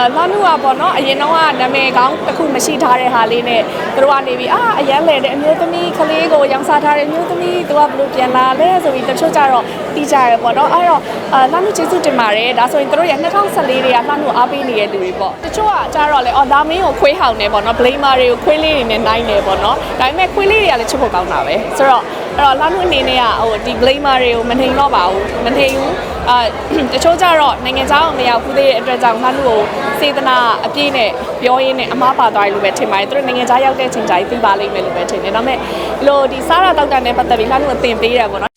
အာလာနုကပေါ့နော်အရင်တော့ကနာမည်ကောင်းတစ်ခုမရှိထားတဲ့ဟာလေးနဲ့သူတို့ကနေပြီးအာအရန်လေတဲ့အမျိုးသမီးကလေးကိုရောင်းစားထားတဲ့အမျိုးသမီးသူကဘယ်လိုပြန်လာလဲဆိုပြီးတချို့ကြတော့တီးကြရပေါ့နော်အဲ့တော့အာလာနုကျေးဇူးတင်ပါတယ်ဒါဆိုရင်သူတို့ရ2014တွေကလာနုအားပေးနေတဲ့လူတွေပေါ့တချို့ကကြတော့လေအော်ဒါမင်းကိုခွေးဟောင်နေပေါ့နော်ဘလိမာတွေကိုခွေးလေးတွေနဲ့နိုင်နေပေါ့နော်ဒါပေမဲ့ခွေးလေးတွေကလည်းချစ်ဖို့ကောင်းတာပဲဆိုတော့အဲ့တော့လာနုအနေနဲ့ကဟိုဒီ blamer တွေကိုမနှိမ်တော့ပါဘူးမနှိမ်ဘူး အာတချို့ကြတော့နိုင်ငံခြားအောင်မရောက်ဘူးတဲ့အတွက်ကြောင့်လာနုကိုစေတနာအပြည့်နဲ့ပြောရင်းနဲ့အမားပါသွားတယ်လို့ပဲထင်ပါတယ်သူတို့နိုင်ငံခြားရောက်တဲ့အချိန်ကျရင်သိပါလိမ့်မယ်လို့ပဲထင်တယ်ဒါပေမဲ့လို့ဒီစားရတောက်တာနဲ့ပတ်သက်ပြီးလာနုကိုသင်ပေးတယ်ပေါ့နော်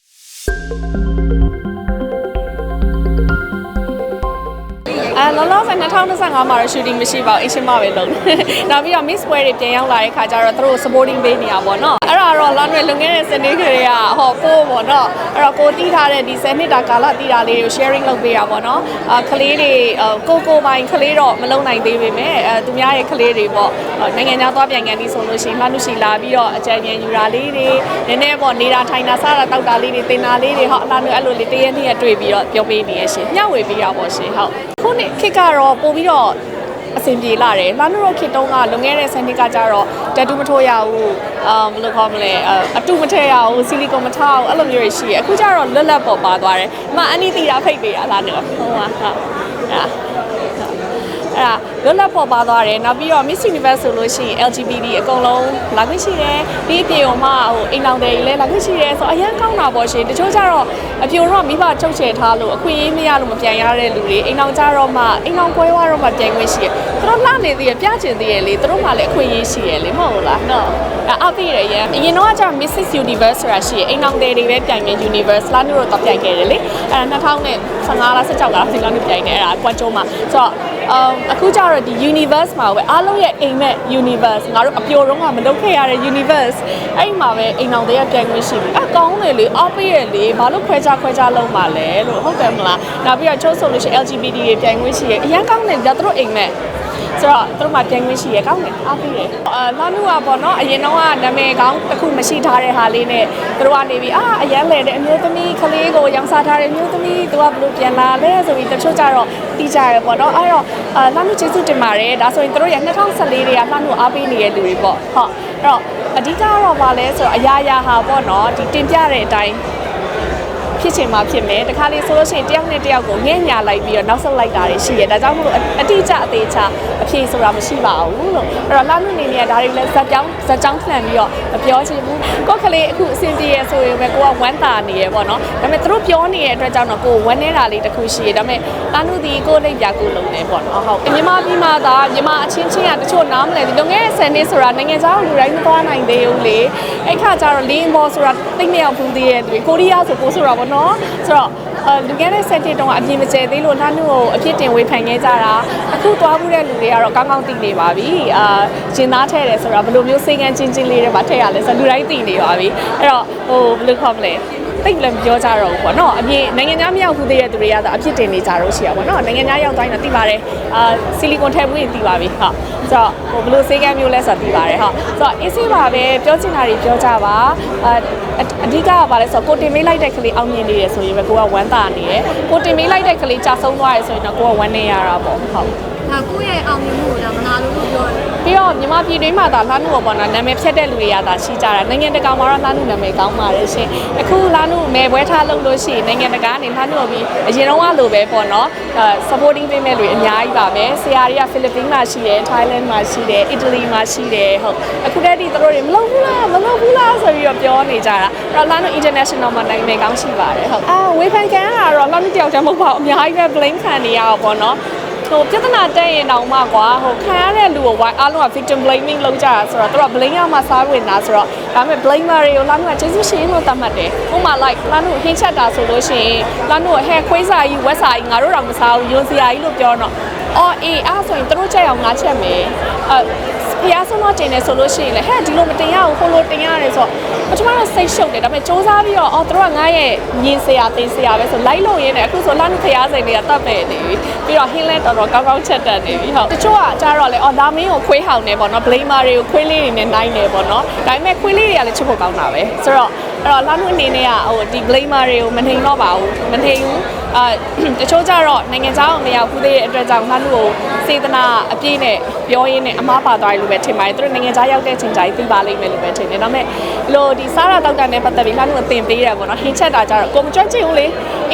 အဲလောလောဆယ်2025မှာတော့ shooting မရှိပါဘူးအရှင်မပဲလုပ်တယ်။နောက်ပြီးတော့ Miss Square တွေပြန်ရောက်လာတဲ့ခါကျတော့သူတို့ supporting ပေးနေရပါတော့။အဲ့ဒါတော့ lawn တွေလွန်ခဲ့တဲ့စနေကလေးကဟောပို့ပေါ့နော်။အဲ့တော့ကိုတီးထားတဲ့ဒီ10နှစ်တာကာလတီးတာလေးကို sharing လုပ်ပေးရပါတော့။အာကလေးတွေအာကိုကိုပိုင်းကလေးတော့မလုံနိုင်သေးပေမဲ့အဲသူများရဲ့ကလေးတွေပေါ့နိုင်ငံခြားသွားပြန်ကန်ပြီးဆိုလို့ရှိရင်လှနုရှိလာပြီးတော့အကြံဉာဏ်ယူတာလေးတွေနည်းနည်းပေါ့နေတာထိုင်တာစားတာတောက်တာလေးတွေတင်တာလေးတွေဟောအလှနုအဲ့လိုလေးတရက်နှစ်ရက်တွေ့ပြီးတော့ပြောပေးနေရရှင်။ညဝေပေးရပါရှင်ဟုတ်။ ခုနှစ်ခေတ်ကတော့ပို့ပြီးတော့အဆင်ပြေလာတယ်။လာနုရောခေတ်တုန်းကလွန်ခဲ့တဲ့ဆယ်နှစ်ကကြတော့တက်တူမထိုးရဘူး။အာဘယ်လိုခေါ်မလဲအအတူမထည့်ရဘူးဆီလီကွန်မထားဘူးအဲ့လိုမျိုးတွေရှိရ။အခုကျတော့လွတ်လပ်ပေါ်ပါသွားတယ်။အမအန်နီတီတာဖိတ်ပေးရလာနုဟုတ်ပါဟုတ်။အာ အဲ့ဒါလွတ်လပ်ပေါ်ပါသွားတယ်နောက်ပြီးတော့ Miss Universe ဆိုလို့ရှိရင် LGBT အကုန်လုံးလာခွင့်ရှိတယ်ဒီအပြေုံမှဟိုအိမ်လောင်တွေလည်းလာခွင့်ရှိတယ်ဆိုတော့အရန်ကောင်းတာပေါ့ရှင်တချို့ကျတော့အပြေုံတော့မိဘချုပ်ချယ်ထားလို့အခွင့်အရေးမရလို့မပြန်ရတဲ့လူတွေအိမ်လောင်ကြတော့မှအိမ်လောင်ကွဲသွားတော့မှပြန်ခွင့်ရှိတယ်သူတို့လှနေသေးရပြချင်သေးရလေသူတို့မှလည်းအခွင့်အရေးရှိရလေမဟုတ်လားနော်အဲ့အပိရရန်အရင်တော့ကကျ Mrs Universe ဆိုတာရှိရအိမ်လောင်တွေတွေပဲပြိုင်မယ် Universe လာတို့တော့ပြိုင်ခဲ့တယ်လေအဲ့ဒါ2015လား16လားဒီလောက်နေပြိုင်နေအဲ့ဒါကွမ်ကျိုးမှာဆိုတော့ အမ်အခုကျတော့ဒီ universe မှာပဲအားလုံးရဲ့အိမ်မဲ့ universe ငါတို့အပြိုတော့ကမလုပ်ခဲ့ရတဲ့ universe အဲ့ဒီမှာပဲအိမ်အောင်တွေကပြန်ခွင့်ရှိပြီအကောင်းတယ်လေအပိရလေဘာလို့ခွဲခြားခွဲခြားလုံးမှာလဲလို့ဟုတ်တယ်မလားနောက်ပြီးတော့ချိုးဆိုလို့ရှိရင် LGBT တွေပြန်ခွင့်ရှိရအရင်ကောင်းတယ်ဒါတို့အိမ်မဲ့ ဆိုတော့သူတို့မှပြန်ခွင့်ရှိရကောင်းတယ်အားပေးတယ်အာလာနုကပေါ့နော်အရင်တော့ကနာမည်ကောင်းတစ်ခုမရှိထားတဲ့ဟာလေးနဲ့သူတို့ကနေပြီးအာအရန်လေတဲ့အမျိုးသမီးကလေးကိုရောင်းစားထားတဲ့အမျိုးသမီးသူကဘယ်လိုပြန်လာလဲဆိုပြီးတချို့ကြတော့တီးကြရပေါ့နော်အဲ့တော့အာလာနုကျေးဇူးတင်ပါတယ်ဒါဆိုရင်သူတို့ရ2014တွေကလာနုအားပေးနေတဲ့လူတွေပေါ့ဟုတ်အဲ့တော့အဓိကကတော့ဗာလဲဆိုတော့အရာရာဟာပေါ့နော်ဒီတင်ပြတဲ့အတိုင်း ဖြစ်ချင်မှဖြစ်မယ်တခါလေဆိုလို့ရှိရင်တယောက်နဲ့တယောက်ကိုငဲ့ညာလိုက်ပြီးတော့နောက်ဆက်လိုက်တာတွေရှိရဒါကြောင့်မို့လို့အတိအကျအသေးချာအဖြေဆိုတာမရှိပါဘူးလို့အဲ့တော့လာနုနေနေကဒါတွေလည်းဇက်ကြောင်းဇက်ကြောင်းလှန်ပြီးတော့မပြောချင်ဘူးကိုယ့်ကလေးအခုအဆင်ပြေရဆိုရင်ပဲကိုကဝမ်းသာနေရပေါ့နော်ဒါပေမဲ့သူတို့ပြောနေတဲ့အတွက်ကြောင့်တော့ကိုဝမ်းနေတာလေးတစ်ခုရှိရဒါပေမဲ့လာနုဒီကိုလိပ်ပြကိုလုံးနေပေါ့နော်ဟုတ်မြန်မာပြည်မှာသာမြန်မာအချင်းချင်းကတချို့နားမလဲဒီလွန်ခဲ့တဲ့10နှစ်ဆိုတာနိုင်ငံခြားလူတိုင်းမသွားနိုင်သေးဘူးလေအဲ့ခါကျတော့လင်းဘောဆိုတာတိတ်မရောက်ဘူးသေးရဲ့သူကိုရီးယားဆိုကိုဆိုတာပေါ့နော်ဆိုတော့အဲလူငယ်တဲ့ဆက်တစ်တုန်းကအပြင်းမကျဲသေးလို့လှနှုတ်ကိုအပြစ်တင်ဝေဖန်ခဲ့ကြတာအခုသွားမှုတဲ့လူတွေကတော့ကောင်းကောင်းသိနေပါပြီအာဂျင်သားထဲတယ်ဆိုတာဘယ်လိုမျိုးစိတ်ကန်းချင်းချင်းလေးတွေမှာထည့်ရလဲဆိုတော့လူတိုင်းသိနေပါပြီအဲ့တော့ဟိုဘယ်လိုခေါ်မလဲတိတ်လည်းမပြောကြတော့ဘူးပေါ့နော်အပြင်နိုင်ငံသားမရောက်ဘူးသေးတဲ့သူတွေကသာအဖြစ်တင်နေကြတော့ရှိရပါတော့နိုင်ငံသားရောက်တိုင်းတော့သိပါတယ်အာဆီလီကွန်ထည့်မှုရင်သိပါပြီဟုတ်ဆိုတော့ဟိုဘယ်လိုစေကမ်းမျိုးလဲဆိုတော့သိပါတယ်ဟုတ်ဆိုတော့အေးဆေးပါပဲပြောချင်တာတွေပြောကြပါအာ အဓိကကပါလဲဆိုတော့ကိုတင်မေးလိုက်တဲ့ကလေးအောင်မြင်နေတယ်ဆိုရင်ပဲကိုကဝမ်းသာနေတယ်ကိုတင်မေးလိုက်တဲ့ကလေးကြာဆုံးသွားတယ်ဆိုရင်တော့ကိုကဝမ်းနေရတာပေါ့ဟုတ် ဒါကိုယ့်ရဲ့အောင်မြင်မှုကိုဒါမနာလို့လို့ပြောတယ်ပြီးတော့မြန်မာပြည်တွင်းမှာဒါလှနုပေါ့နော်နာမည်ဖြတ်တဲ့လူတွေကဒါရှိကြတာနိုင်ငံတကာမှာတော့လှနုနာမည်ကောင်းပါတယ်ရှင်အခုလှနုမဲပွဲထားလုပ်လို့ရှိရင်နိုင်ငံတကာကနေလှနုပြီးအရင်တော့ကလိုပဲပေါ့နော်အဲ supporting ပေးမဲ့လူအများကြီးပါပဲဆရာတွေကဖိလစ်ပင်းမှာရှိတယ် Thailand မှာရှိတယ် Italy မှာရှိတယ်ဟုတ်အခုတည်းဒီတို့တွေမလုပ်ဘူးလားမလုပ်ဘူးလားဆိုပြီးတော့ပြောနေကြတာအဲ့တော့လှနု international မှာနာမည်ကောင်းရှိပါတယ်ဟုတ်အာဝေဖန်ကန်ကတော့လှနုတယောက်တည်းမဟုတ်ပါဘူးအများကြီးပဲ blame ခံနေရတော့ပေါ့နော် ဟိုပြဿနာတက်ရင်တောင်မှကွာဟိုခံရတဲ့လူကိုဝိုင်းအားလုံးက victim blaming လုပ်ကြတာဆိုတော့သူက blame ရမှစားဝင်တာဆိုတော့ဒါပေမဲ့ blamer တွေကိုလာနုကကျေးဇူးရှင်လို့သတ်မှတ်တယ်ဥပမာ like လာနုဟင်းချက်တာဆိုလို့ရှိရင်လာနုဟဲခွေးစာကြီးဝက်စာကြီးငါတို့တော့မစားဘူးယွန်စရာကြီးလို့ပြောတော့အော်အေးအဲ့ဆိုရင်တို့ချက်အောင်ငါချက်မယ်အဲ ဖျားဆုံးတော့တင်နေဆိုလို့ရှိရင်လေဟဲ့ဒီလိုမတင်ရဘူးဟိုလိုတင်ရတယ်ဆိုတော့ပထမတော့စိတ်ရှုပ်တယ်ဒါပေမဲ့စူးစမ်းပြီးတော့အော်တို့ကငါရဲ့ညင်စရာတင်စရာပဲဆိုလိုက်လို့ရင်းနဲ့အခုဆိုလာနုဖျားစိန်တွေကတတ်ပဲနေပြီပြီးတော့ဟင်းလဲတော်တော်ကောင်းကောင်းချက်တတ်နေပြီဟုတ်တချို့ကကြတော့လေအော်ဒါမင်းကိုခွေးဟောင်နေပေါ့နော် blamer တွေကိုခွေးလေးတွေနဲ့နိုင်နေပေါ့နော်ဒါပေမဲ့ခွေးလေးတွေကလည်းချစ်ဖို့ကောင်းတာပဲဆိုတော့ အဲ့တော့လာနုအနေနဲ့ကဟိုဒီ blamer တွေကိုမနှိမ်တော့ပါဘူးမနှိမ်ဘူးအာတချို့ကြတော့နိုင်ငံခြားအောင်မရောက်ဘူးသေးတဲ့အတွက်ကြောင့်လှမ်းလို့စေတနာအပြည့်နဲ့ပြောရင်းနဲ့အမားပါသွားတယ်လို့ပဲထင်ပါတယ်သူတို့နိုင်ငံခြားရောက်တဲ့ချိန်ကျရင်သိပါလိမ့်မယ်လို့ပဲထင်တယ်ဒါပေမဲ့လို့ဒီစားရတောက်တာနဲ့ပတ်သက်ပြီးလှမ်းလို့အသင်ပေးတယ်ပေါ့နော်ဟင်းချက်တာကြတော့ကိုမကြွချင်ဘူးလေ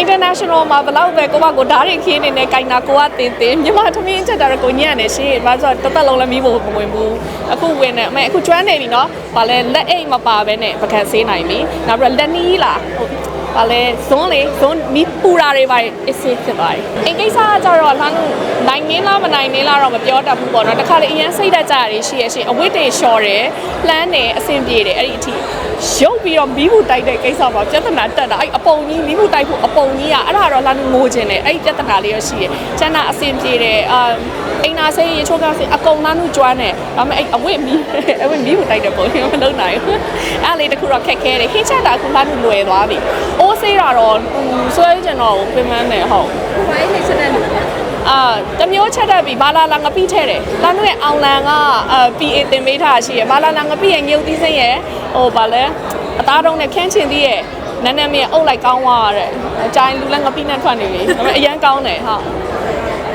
international မှာဘယ်လောက်ပဲကိုကကိုဓာတ်ရခင်းနေနဲ့ကြိုင်နာကိုကတင်တင်မြန်မာသမီးချက်တာတော့ကိုညံ့နေရှေ့ဘာလို့ဆိုတော့တစ်သက်လုံးလည်းမီးဖို့မဝင်ဘူးအခုဝင်နေအမေအခုကျွမ်းနေပြီနော်ဘာလဲလက်အိတ်မပါဘဲနဲ့ပကံဆေးနိုင်ပြီနောက်ပြီးတော့လက်နီးလားဟုတ်ဘာလဲဇွန်းလေဇွန်းမီးပူတာတွေပါအစ်စစ်ဖြစ်သွားတယ်အိမ်ကိစ္စကကြတော့လှမ်းလို့နိုင်နင်းလားမနိုင်နင်းလားတော့မပြောတတ်ဘူးပေါ့နော်တခါလေအရင်စိတ်တက်ကြရရှိရရှိအဝတ်တွေလျှော်တယ်လှမ်းတယ်အဆင်ပြေတယ်အဲ့ဒီအထိရုပ်ပြီးတော့မီးဘူးတိုက်တဲ့ကိစ္စပါပြဿနာတက်တာအဲ့အပုံကြီးမီးဘူးတိုက်ဖို့အပုံကြီးကအဲ့ဒါတော့လှမ်းလို့ငိုခြင်းတယ်အဲ့ဒီပြဿနာလေးရရှိရကျန်တာအဆင်ပြေတယ်အာ အိမ်နာဆေးရေချိုးကဆေးအကုန်လှမ်းလို့ကျွမ်းတယ်ဒါပေမဲ့အဲ့အဝတ်မီးအဝတ်မီးဘူးတိုက်တဲ့ပုံကြီးမလုပ်နိုင်ဘူးအဲ့လေးတခုတော့ခက်ခဲတယ်ခင်းချက်တာအခုလှမ်းလို့လွယ်သွားပြီအိုးဆေးတာတော့ဆွဲကျင်တော့ပြင်မန်းတယ်ဟုတ်ဘိုင်းနေချက်တဲ့လူအာတမျိုးချက်တတ်ပြီးဘာလာလာငပိထဲတယ်။တန်းတို့ရဲ့အောင်လန်ကအာ PA တင်ပေးထားရှိရယ်။ဘာလာလာငပိရဲ့ငြုပ်သီးစိမ့်ရဲ့ဟိုဗာလဲအသားတုံးနဲ့ဖြန်းချင်သီးရဲ့နန်းနန်းမင်းအုပ်လိုက်ကောင်းသွားရတဲ့အကြိုင်လူလည်းငပိနဲ့ထွက်နေပြီ။ဒါပေမဲ့အရန်ကောင်းတယ်ဟာ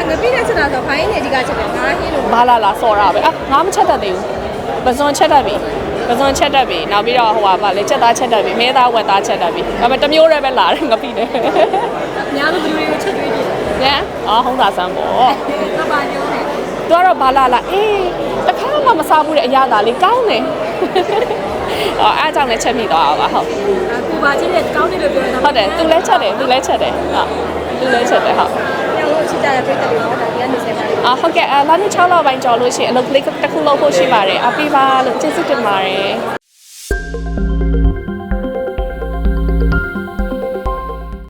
ငါပြည့်တဲ့ချက်တာဆိုဘိုင်းနေဒီကချက်တယ်ငါဟင်းလို့။ဘာလာလာစော်တာပဲ။အာငါမချက်တတ်သေးဘူး။ပဇွန်ချက်တတ်ပြီ။ပဇွန်ချက်တတ်ပြီ။နောက်ပြီးတော့ဟိုဟာဗာလဲချက်သားချက်တတ်ပြီ။မဲသားဝက်သားချက်တတ်ပြီ။ဒါပေမဲ့တမျိုးတည်းပဲလာတယ်ငပိနဲ့အများဆုံးဘယ်လိုတွေကိုချက်တွေးကြည့်။ညအော်ဟုံးသာဆန်းပေါ့။လဲဘာပြောနေသူကတော့ဘာလာလာအေးတစ်ခါမှမစားဘူးတဲ့အရာသာလေးကောင်းတယ်အော်အားကြောင့်လည်းချက်မိသွားတာပါဟုတ်ကိုပါချင်းနဲ့ကောင်းတယ်လို့ပြောတာဟုတ်တယ်သူလည်းချက်တယ်သူလည်းချက်တယ်ဟုတ်သူလည်းချက်တယ်ဟုတ်ညောင်းချစ်ကြ တဲ့ပြည့်တယ်လို့ဒါကနေဆက်ပါတယ်အာဟုတ်ကဲ့အလာနေ့6လပိုင်းကြော်လို့ရှိရင်အလုပ်ကလေးတစ်ခုလုပ်ဖို့ရှိပါတယ်အပြပါလို့ကျေးဇူးတင်ပါတယ်